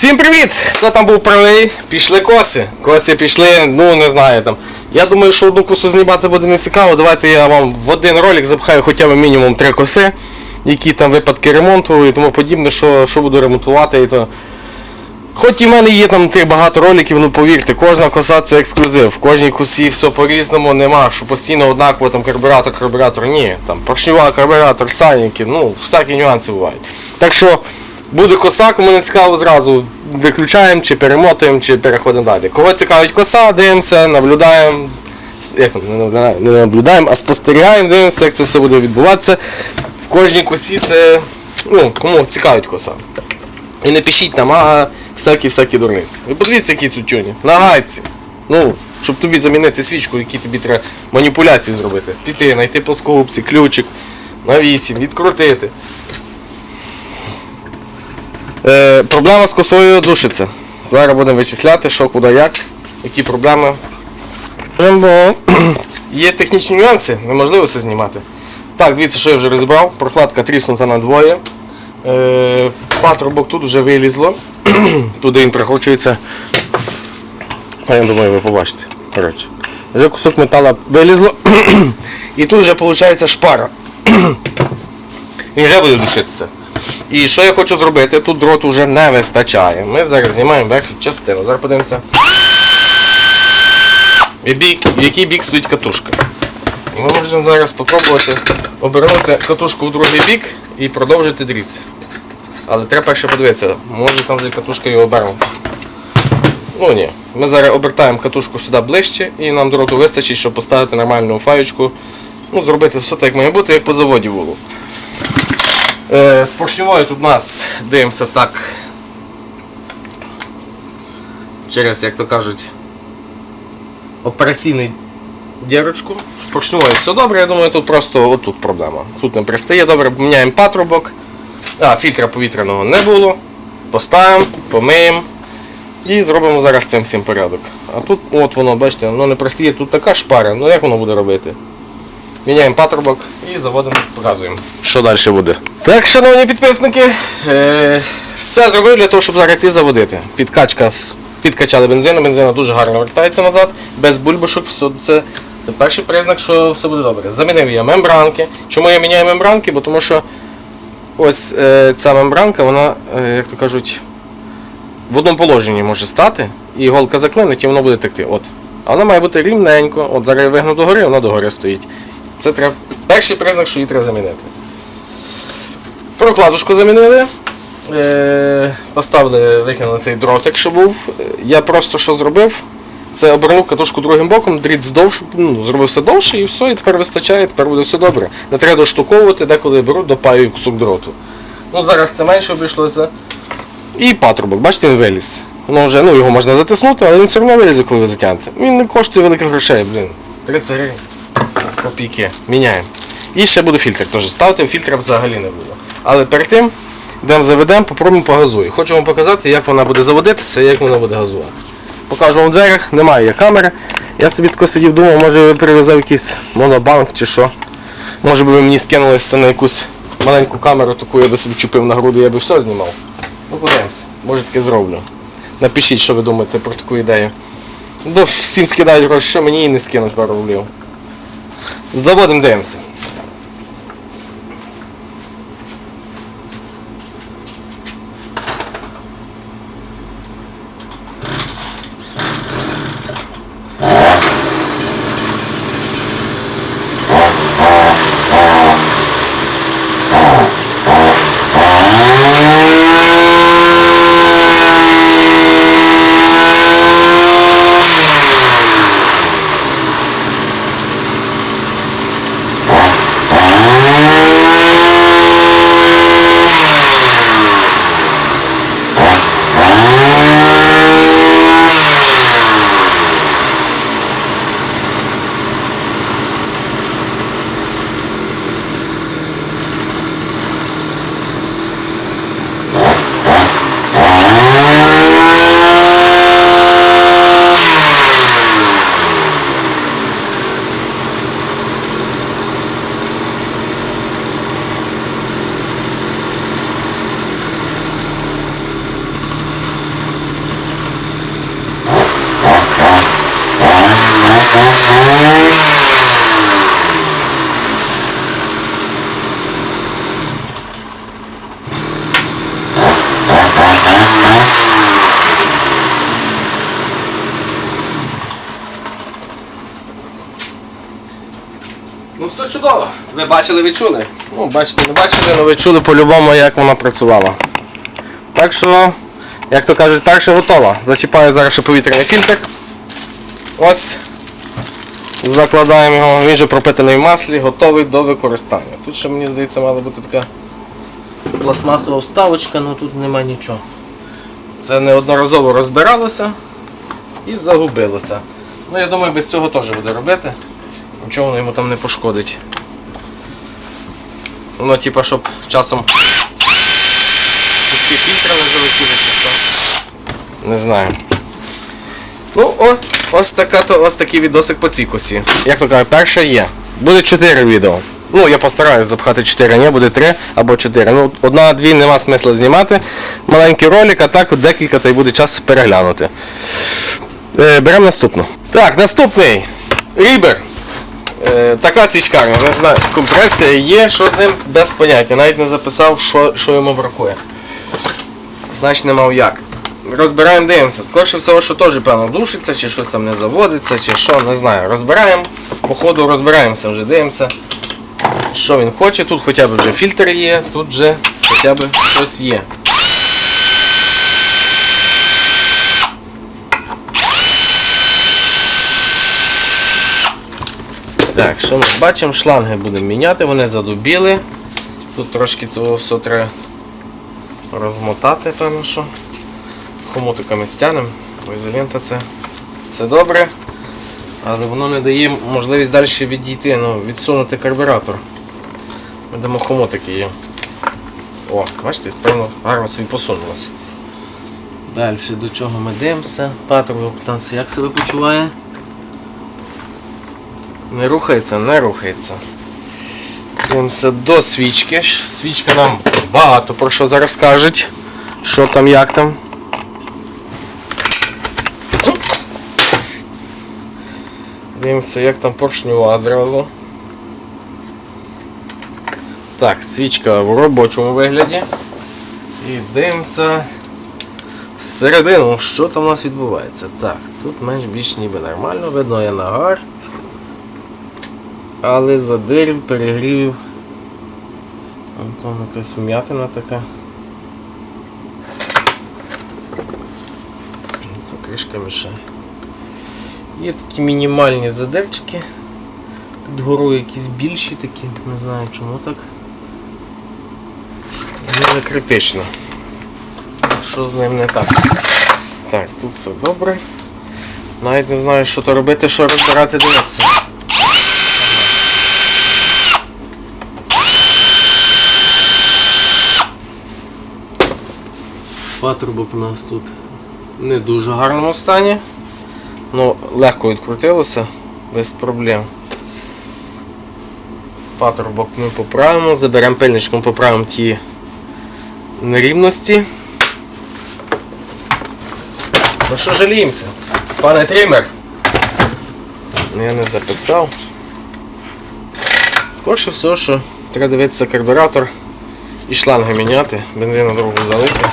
Всім привіт! Хто там був правий? Пішли коси. Коси пішли, ну не знаю там. Я думаю, що одну косу знімати буде не цікаво. Давайте я вам в один ролик запхаю хоча б мінімум три коси, які там випадки ремонту і тому подібне, що, що буду ремонтувати. І то... Хоч і в мене є там тих багато роликів, ну повірте, кожна коса це ексклюзив. В кожній косі все по-різному нема, що постійно однаково там карбюратор, карбюратор, ні. Там поршнева, карбюратор, сальники, ну, всякі нюанси бувають. Так що буде коса, кому не цікаво, зразу виключаємо, чи перемотуємо, чи переходимо далі. Кого цікавить коса, дивимося, наблюдаємо. Як не не наблюдаємо, а спостерігаємо, дивимося, як це все буде відбуватися. В кожній косі це. Ну, кому цікавить коса. І не пишіть нам, а всякі-всякі дурниці. Ви подивіться, які тут тюні. На гайці. Ну, щоб тобі замінити свічку, які тобі треба маніпуляції зробити. Піти, знайти плоскогубці, ключик на 8, відкрутити. Е, проблема з косою душиться. Зараз будемо вичисляти, що, куди, як, які проблеми. Бо є технічні нюанси, неможливо все знімати. Так, дивіться, що я вже розібрав. Прокладка тріснута на двоє. Е, патрубок тут вже вилізло. Туди він прикручується. Я думаю, ви побачите. Коротше. Вже кусок металу вилізло. І тут вже виходить шпара. Він вже буде душитися. І що я хочу зробити? Тут дроту вже не вистачає. Ми зараз знімаємо верхню частину. Зараз подивимося. В який бік стоїть катушка. І ми можемо зараз спробувати обернути катушку в другий бік і продовжити дріт. Але треба перше подивитися, може там вже катушка його обернута. Ну ні. Ми зараз обертаємо катушку сюди ближче і нам дроту вистачить, щоб поставити нормальну фаєчку. Ну, зробити все так, як має бути, як по заводі було. Е, тут у нас дивимося так. Через, як то кажуть, операційний дірочку. З поршневою все добре, я думаю, тут просто отут проблема. Тут не пристає добре, поміняємо патрубок. А, фільтра повітряного не було. Поставимо, помиємо. І зробимо зараз цим всім порядок. А тут, от воно, бачите, воно не пристає, тут така шпара, ну як воно буде робити? Міняємо патрубок і заводимо, показуємо. Що далі буде? Так, шановні підписники, е, все зробив для того, щоб зараз йти заводити. Підкачка, підкачали бензину, бензина дуже гарно вертається назад, без бульбашок, все це, це перший признак, що все буде добре. Замінив я мембранки. Чому я міняю мембранки? Бо тому що ось е, ця мембранка, вона, е, як то кажуть, в одному положенні може стати, і голка заклинить, і воно буде текти. От. А вона має бути рівненько. От зараз я вигну догори, вона догори стоїть. Це треба перший признак, що її треба замінити. Прокладушку замінили. Е, поставили, викинули цей дротик, що був. Я просто що зробив? Це обернув катушку другим боком, дріт здовж, ну, зробив все довше і все, і тепер вистачає, тепер буде все добре. Не треба доштуковувати, деколи беру, допаю кусок дроту. Ну зараз це менше обійшлося. І патрубок, бачите, він виліз. Воно вже, ну, його можна затиснути, але він все одно вилізе, коли ви затягнете. Він не коштує великих грошей, блін. 30 гривень. Копійки. Міняємо. І ще буде фільтр теж ставити, фільтра взагалі не буде. Але перед тим, йдемо заведемо, попробуємо по газу. Хочу вам показати, як вона буде заводитися і як вона буде газувати. Покажу вам в дверях, немає камери. Я собі тако сидів, думав, може ви прив'язав якийсь монобанк чи що. Може би ви мені скинули на якусь маленьку камеру, таку я би собі чупив на груди, я би все знімав. Ну, подивимося, може таке зроблю. Напишіть, що ви думаєте про таку ідею. Всім скидають гроші, що мені і не скинуть пару рублів. Заводимо дивимося. Чудово. Ви бачили, ви чули. Ну, бачите, не бачили, але ви чули по-любому, як вона працювала. Так що, як то кажуть, перше готова. Зачіпаю зараз ще повітряний фільтр. Ось. Закладаємо його, він вже пропитаний в маслі, готовий до використання. Тут ще мені здається мала бути така пластмасова вставочка, але тут нема нічого. Це неодноразово розбиралося і загубилося. Ну я думаю, без цього теж буде робити. Нічого воно йому там не пошкодить. Воно типа, щоб часом не знаю. Ну, о, ось, така, то, ось такий відосик по цій косі. Як то кажуть, перше є. Буде 4 відео. Ну, я постараюсь запхати 4, не буде 3 або 4. Ну, одна-дві нема смисла знімати. Маленький ролик, а так декілька та й буде час переглянути. Е, беремо наступну. Так, наступний. Рібер. Е, така січкарня, не знаю. Компресія є, що з ним без поняття. Навіть не записав, що, що йому бракує. Значить не мав як. Розбираємо, дивимося. Скорше всього, що теж певно душиться, чи щось там не заводиться, чи що, не знаю. Розбираємо. По ходу розбираємося вже, дивимося. Що він хоче, тут хоча б вже фільтр є, тут вже хоча б щось є. Так, що ми бачимо, шланги будемо міняти, вони задубіли. Тут трошки цього все треба розмотати, певно, що. Хомутиками стянемо, бо ізолента це, це добре. Але воно не дає можливість далі відійти, ну, відсунути карбюратор. Ми дамо хомутики є. О, бачите, певно, гарно собі посунулося. Далі до чого ми дивимося. Патрубок у як себе почуває? Не рухається, не рухається. Дивимося до свічки. Свічка нам багато про що зараз кажуть. Що там, як там. Дивимося, як там поршнюва зразу. Так, свічка в робочому вигляді. І дивимося всередину, що там у нас відбувається. Так, тут менш більш ніби нормально, видно є нагар. Але задирів, перегрівів. Вон Там якась вм'ятина така. Це кришка мішає. Є такі мінімальні задирчики. Під горою якісь більші такі, не знаю чому так. Ну, Не критично. Що з ним не так? Так, тут все добре. Навіть не знаю, що то робити, що розбирати дивитися. Патрубок у нас тут не дуже гарному стані. Ну, легко відкрутилося, без проблем. Патрубок ми поправимо, заберемо пильничком, поправимо ті нерівності. Ну що жаліємося? Пане тример? Ну, Я не записав. Скорше всього, що треба дивитися карбюратор і шланги міняти, бензин на другу залити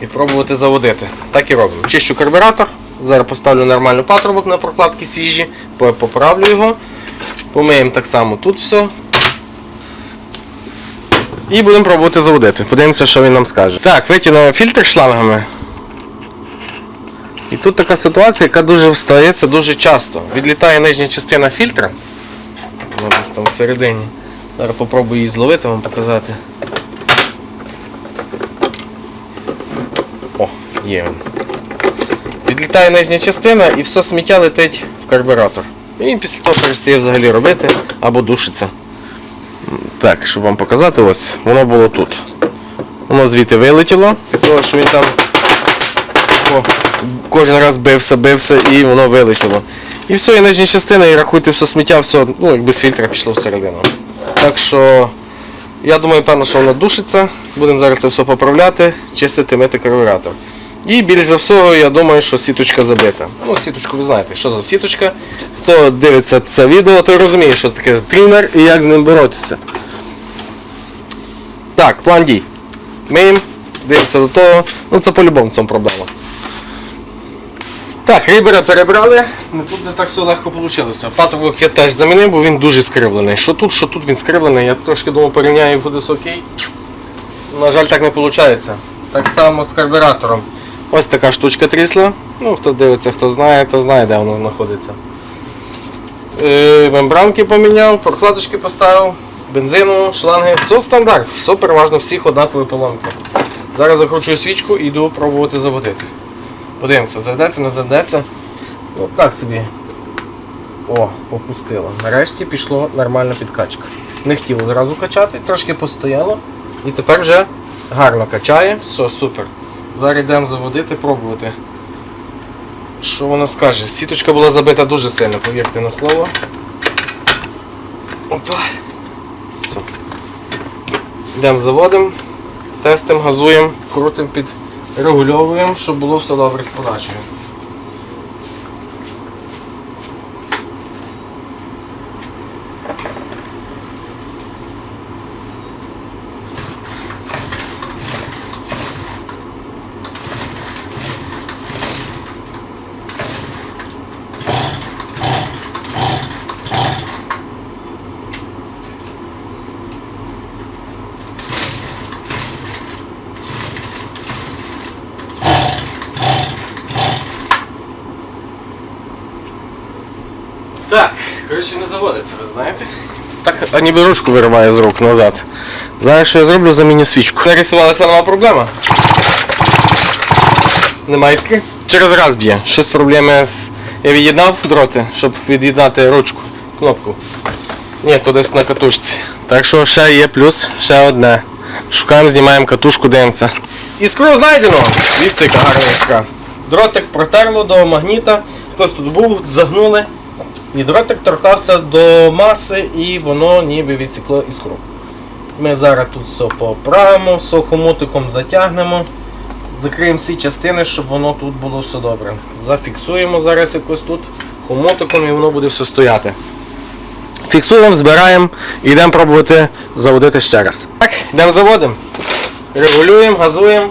і пробувати заводити. Так і робимо. Чищу карбюратор, зараз поставлю нормально патрубок на прокладки свіжі, поправлю його, помиємо так само тут все. І будемо пробувати заводити. Подивимося, що він нам скаже. Так, витягнув фільтр шлангами. І тут така ситуація, яка дуже стається дуже часто. Відлітає нижня частина фільтра. Вона десь там всередині. Зараз попробую її зловити, вам показати. О, є. Відлітає нижня частина і все сміття летить в карбюратор. І він після того перестає взагалі робити або душиться. Так, щоб вам показати, ось, воно було тут. Воно звідти вилетіло, від того, що він там о, кожен раз бився, бився і воно вилетіло. І все, і нижня частина, і рахуйте все сміття, все, ну, якби з фільтра пішло всередину. Так що, я думаю, певно, що воно душиться. Будемо зараз це все поправляти, чистити, мити карбюратор. І більш за всього, я думаю, що сіточка забита. Ну, сіточку ви знаєте, що за сіточка. Хто дивиться це відео, той розуміє, що таке трімер і як з ним боротися. Так, план дій. Миємо, дивимося до того. Ну це по-любому цьому проблема. Так, рібера перебрали, не тут не так все легко вийшло. Патрубок я теж замінив, бо він дуже скривлений. Що тут, що тут він скривлений, я трошки думав порівняю буде все окей. На жаль, так не виходить. Так само з карбюратором. Ось така штучка трісла. Ну, хто дивиться, хто знає, то знає, де вона знаходиться. Е, мембранки поміняв, прокладочки поставив, бензину, шланги, все стандарт, все переважно всіх однакові поломки. Зараз закручую свічку і йду пробувати заводити. Подивимося, заведеться, не заведеться. От так собі. О, попустило. Нарешті пішло нормальна підкачка. Не хотіло зразу качати, трошки постояло. І тепер вже гарно качає, все, супер. Зараз йдемо заводити, пробувати. Що вона скаже? Сіточка була забита дуже сильно, повірте на слово. Опа. Все. Йдемо заводимо, тестимо, газуємо, крутимо підрегульовуємо, щоб було все добре з подачею. Так, коротше не заводиться, ви знаєте? Так, а ніби ручку вириває з рук назад. Знаєш, що я зроблю заміню свічку. Нарисувалася нова проблема. Нема іскри? Через раз б'є. Щось проблеми з. Я від'єднав дроти, щоб від'єднати ручку, кнопку. Ні, то десь на катушці. Так що ще є плюс, ще одне. Шукаємо, знімаємо катушку, дивимося. Іскру знайдено! Яка гарна іскра. Дротик протерло до магніта. Хтось тут був, загнули. І торкався до маси і воно ніби відсікло іскру. Ми зараз тут все поправимо, все хомутиком затягнемо, закриємо всі частини, щоб воно тут було все добре. Зафіксуємо зараз якось тут хомутиком і воно буде все стояти. Фіксуємо, збираємо і йдемо пробувати заводити ще раз. Так, йдемо заводимо. Регулюємо, газуємо.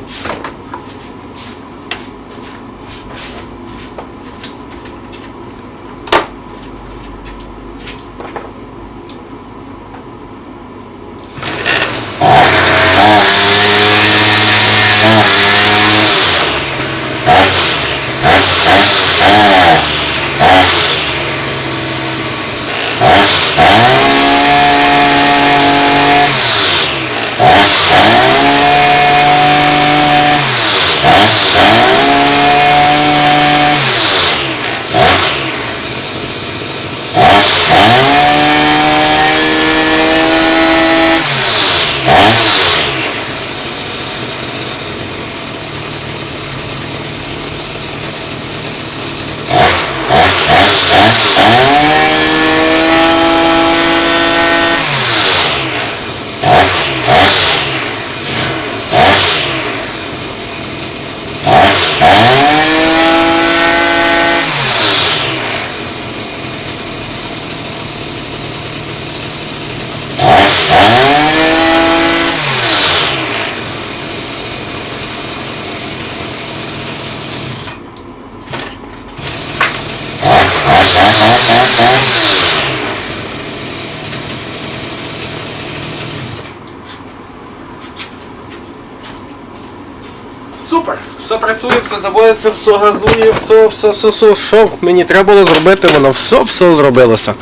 Все заводиться, все газує, все, все, все, все, що мені треба було зробити, воно все, все зробилося.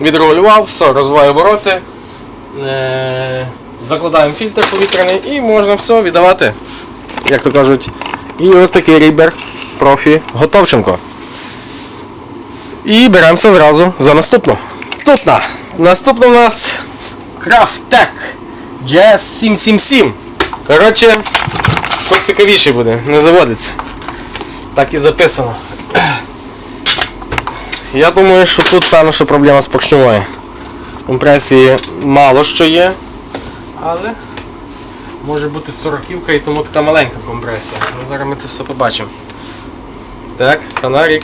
Відрегулював, все, розвиваю вороти, е- закладаємо фільтр повітряний і можна все віддавати, як то кажуть. І ось такий рібер профі Готовченко. І беремося зразу за наступну. Наступна. Наступна у нас Крафтек GS777. Коротше, Тут цікавіше буде, не заводиться. Так і записано. Я думаю, що тут певно, що проблема з поршньовою. Компресії мало що є, але може бути 40 і тому така маленька компресія. Ну, Зараз ми це все побачимо. Так, фонарик.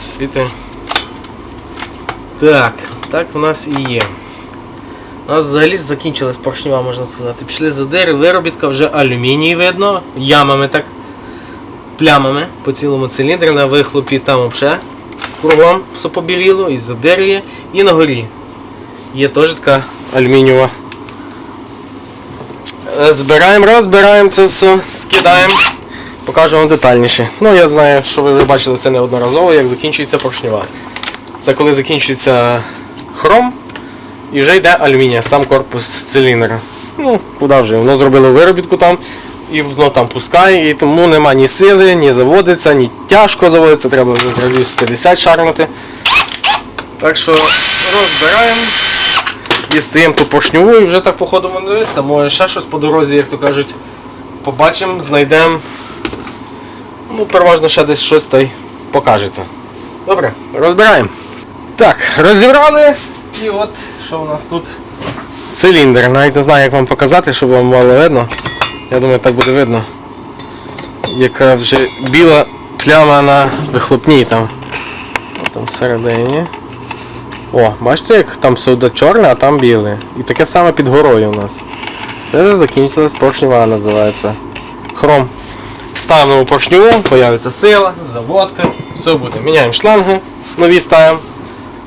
Світи. Так, так у нас і є. У нас взагалі закінчилась поршнева, можна сказати. Пішли за задири, виробітка, вже алюміній видно, ямами так плямами по цілому циліндрі, на вихлопі там взагалі кругом все побіліло, і задирює, і на горі. Є теж така алюмінієва. Е, Збираємо, розбираємо це все, скидаємо. Покажу вам детальніше. Ну, я знаю, що ви бачили це неодноразово, як закінчується поршнева. Це коли закінчується хром і вже йде алюмінія, сам корпус циліндра. Ну, куди вже? Воно зробило виробітку там, і воно там пускає, і тому нема ні сили, ні заводиться, ні тяжко заводиться, треба разів з 50 шарнути. Так що розбираємо і стаємо ту поршневу і вже так по ходу будемо дивитися. Може ще щось по дорозі, як то кажуть, побачимо, знайдемо. Ну, переважно ще десь щось та й покажеться. Добре, розбираємо. Так, розібрали. І от що у нас тут циліндр. Навіть не знаю, як вам показати, щоб вам було видно. Я думаю, так буде видно. Яка вже біла пляма на вихлопній там. Там всередині. О, бачите, як там сюди чорне, а там біле. І таке саме під горою у нас. Це вже закінчилась поршнева називається. Хром. Ставимо у поршневу, появиться сила, заводка, все буде. Міняємо шланги, нові ставимо.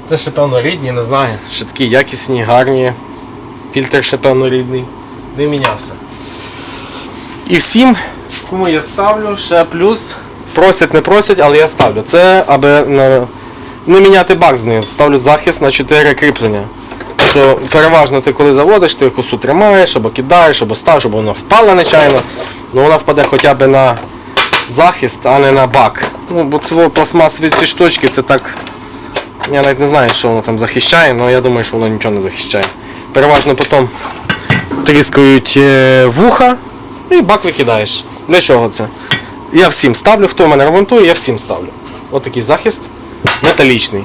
Це ще певно рідні, не знаю. Ще такі якісні, гарні. Фільтр ще певно рідний. Не мінявся. І всім, кому я ставлю, ще плюс. Просять, не просять, але я ставлю. Це аби не, не міняти бак з ним. Ставлю захист на 4 кріплення. Що переважно ти коли заводиш, ти косу тримаєш, або кидаєш, або ставиш, або вона впала нечайно. Ну вона впаде хоча б на захист, а не на бак. Ну, бо це пластмасові ці штучки, це так. Я навіть не знаю, що воно там захищає, але я думаю, що воно нічого не захищає. Переважно потім тріскають е, вуха і бак викидаєш. Для чого це? Я всім ставлю, хто мене ремонтує, я всім ставлю. Ось такий захист металічний.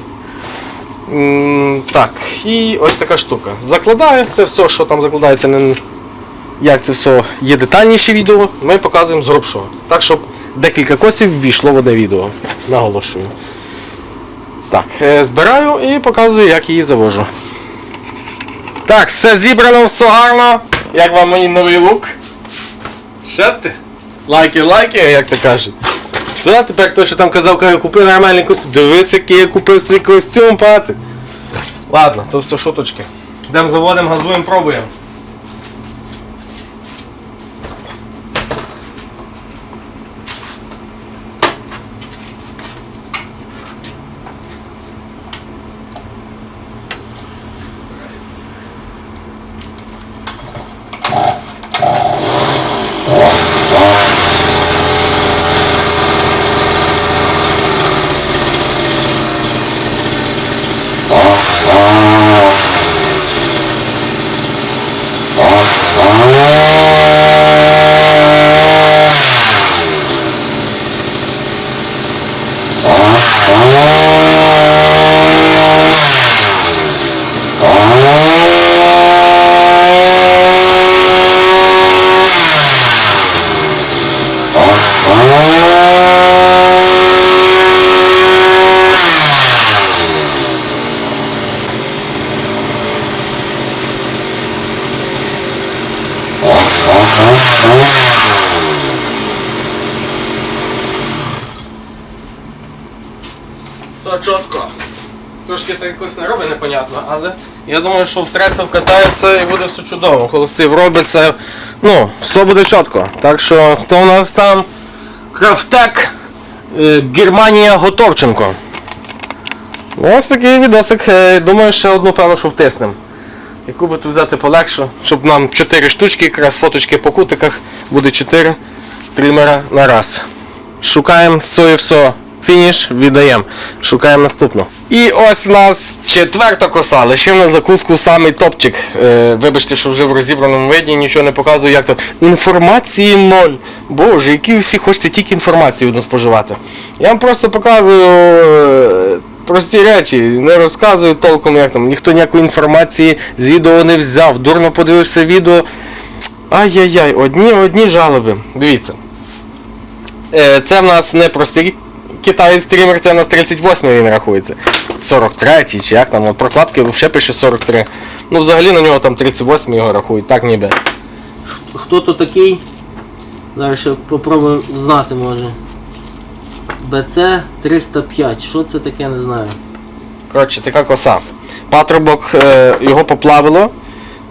Так, і ось така штука. Закладаю, це все, що там закладається, як це все є детальніше відео, ми показуємо з грубшого. Так, щоб декілька косів ввійшло в одне відео. Наголошую. Так, е, збираю і показую, як її завожу. Так, все зібрано, все гарно. Як вам мій новий лук? Що ти? Лайки, лайки, як то кажуть. Все, тепер хто що там казав, каже, купи нормальний костюм. Дивись, який я купив свій костюм, пацик. Ладно, то все шуточки. Йдемо заводимо, газуємо, пробуємо. Все чітко. Трошки так якось не робить, непонятно, але я думаю, що втреться, вкатається і буде все чудово. Холостив робиться, ну, все буде чітко. Так що, хто у нас там? Крафтек е, Германія Готовченко. Ось такий відосик. е, Думаю, ще одну певно, що втиснем. Яку би тут взяти полегше, щоб нам 4 штучки, якраз фоточки по кутиках, буде 4 тримера на раз. Шукаємо все. Фініш, віддаємо. Шукаємо наступну. І ось у нас четверта коса. Лишив на закуску самий топчик. Е, вибачте, що вже в розібраному виді нічого не показую, як то. Інформації ноль. Боже, які всі хочете тільки інформацію одну споживати. Я вам просто показую е, прості речі, не розказую толком, як там. Ніхто ніякої інформації з відео не взяв. Дурно подивився відео. Ай-яй-яй, одні одні жалоби. Дивіться. Е, Це в нас не простий Китай стрімер, це у нас 38 він рахується. 43 чи як там, от прокладки взагалі пише 43. Ну взагалі на нього там 38 його рахують, так ніби. Хто то такий? Зараз ще попробуємо знати може. BC 305. Що це таке, не знаю. Коротше, така коса. Патрубок е, його поплавило.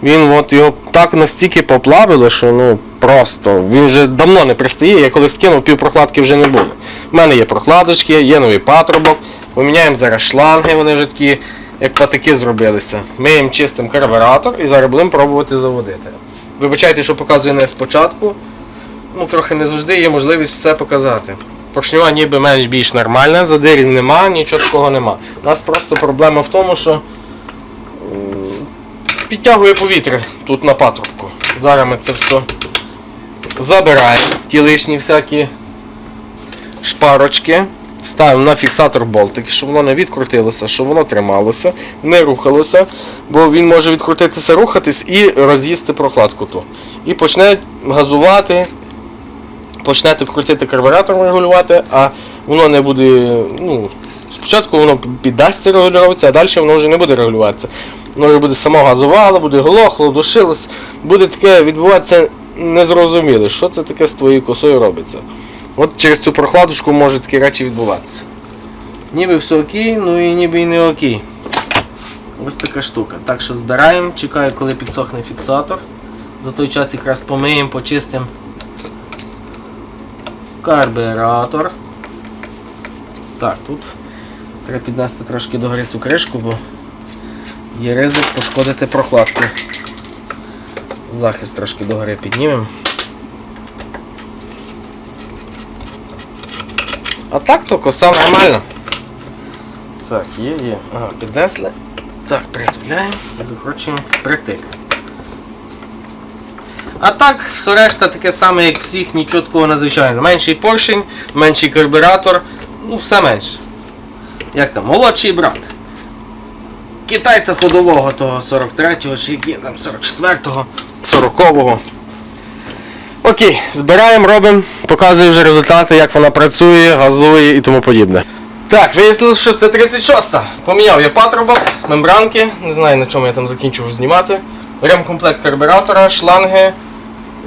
Він от його так настільки поплавило, що ну просто він вже давно не пристає. Я коли скинув, пів прокладки вже не було. У мене є прокладочки, є новий патрубок. Поміняємо зараз шланги, вони вже такі, як патики зробилися. Миємо чистим карбюратор і зараз будемо пробувати заводити. Вибачайте, що показую не спочатку. Ну, трохи не завжди є можливість все показати. Поршнева ніби менш-більш нормальна, задирів нема, нічого такого нема. У нас просто проблема в тому, що підтягує повітря тут на патрубку. Зараз ми це все забираємо, ті лишні всякі шпарочки. Ставимо на фіксатор болтики, щоб воно не відкрутилося, щоб воно трималося, не рухалося, бо він може відкрутитися, рухатись і роз'їсти прокладку ту. І почне газувати, почнете крутити карбюратор регулювати, а воно не буде. ну, Спочатку воно піддасться регулюватися, а далі воно вже не буде регулюватися. Воно вже буде само газувало, буде глохло, душилось, буде таке відбуватися незрозуміле, що це таке з твоєю косою робиться. От через цю прокладочку можуть такі речі відбуватися. Ніби все окей, ну і ніби і не окей. Ось така штука. Так що збираємо, чекаю, коли підсохне фіксатор. За той час якраз помиємо, почистимо карбюратор. Так, тут треба піднести трошки догори цю кришку, бо є ризик пошкодити прокладку. Захист трошки догори піднімемо. А так то коса нормальна. Так, є, є. Ага, піднесли. Так, притуляємо, закручуємо притик. А так, все решта таке саме, як всіх, нічого такого надзвичайного. Менший поршень, менший карбюратор, ну все менше. Як там, молодший брат. Китайця ходового того 43-го чи який там 44-го, 40-го. Окей, збираємо, робимо, показую вже результати, як вона працює, газує і тому подібне. Так, вияснилось, що це 36-та. Поміняв я патрубок, мембранки, не знаю на чому я там закінчив знімати. Ремкомплект карбюратора, шланги.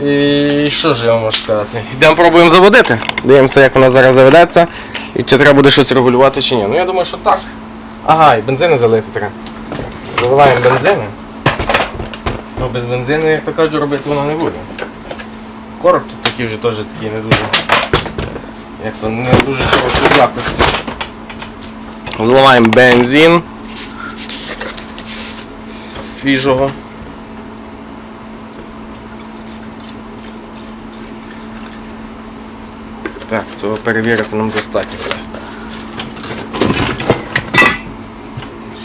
І що ж я вам можу сказати? Йдемо пробуємо заводити. Дивимося, як вона зараз заведеться. І чи треба буде щось регулювати чи ні. Ну я думаю, що так. Ага, і бензини залити треба. Заливаємо бензини. Ну без бензину, як то кажуть, робити воно не буде. Корок тут такий вже теж такий не дуже. Як то не дуже хорошої якості. Вливаємо бензин свіжого. Так, цього перевірити нам достатньо.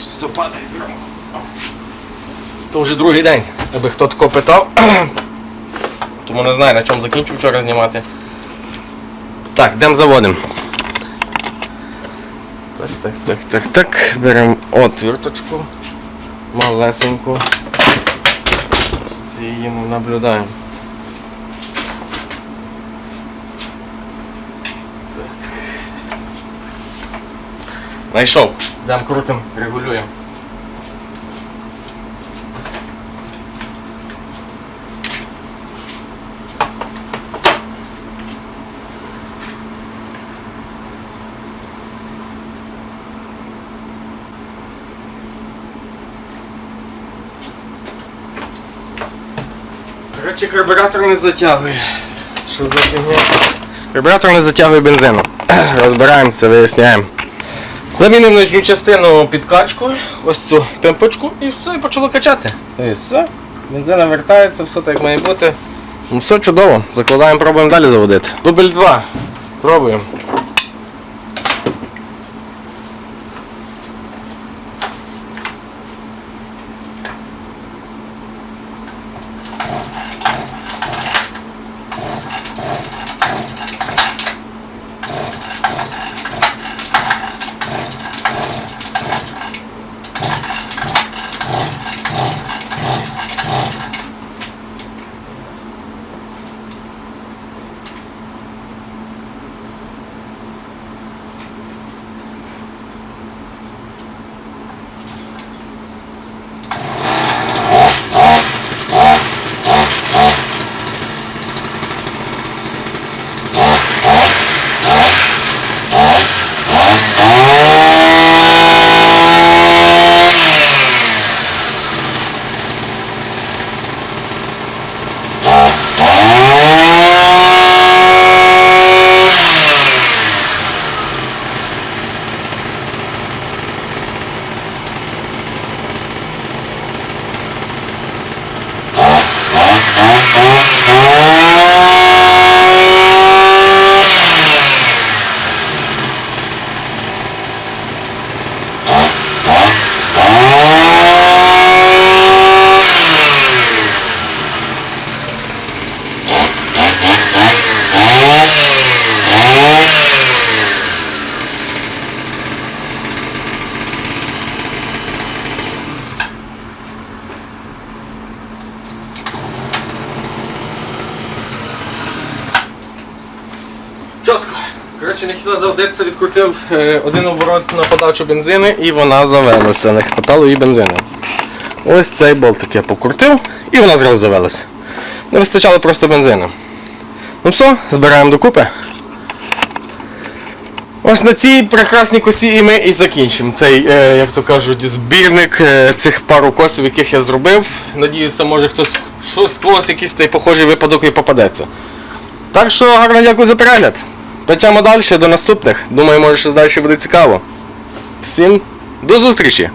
Все падає з рук. То вже другий день, аби хто тако питав. Тому не знаю на чому закінчив вчора знімати. Так, йдемо заводимо. Так, так, так, так, так. Беремо отвірточку. Малесеньку. З її не наблюдаємо. Найшов. Йдемо крутим, регулюємо. Коротше, карбюратор не затягує. Що за фігня? Карбюратор не затягує бензину. Розбираємося, виясняємо. Замінив нижню частину підкачку, ось цю пимпочку і все, і почало качати. І все. Бензина вертається, все так має бути. Ну все чудово. Закладаємо, пробуємо далі заводити. Дубль 2. Пробуємо. Коротше, не відкрутив е, один оборот на подачу бензини і вона завелася. Не хватало їй бензину. Ось цей болтик я покрутив і вона зразу завелася. Не вистачало просто бензину. Ну все, збираємо докупи. Ось на цій прекрасній косі і ми і закінчимо цей, е, як то кажуть, збірник е, цих пару косів, яких я зробив. Надіюся, може хтось щось когось якийсь той похожий випадок і попадеться. Так що гарно дякую за перегляд. Печемо далі до наступних. Думаю, може щось далі буде цікаво. Всім до зустрічі!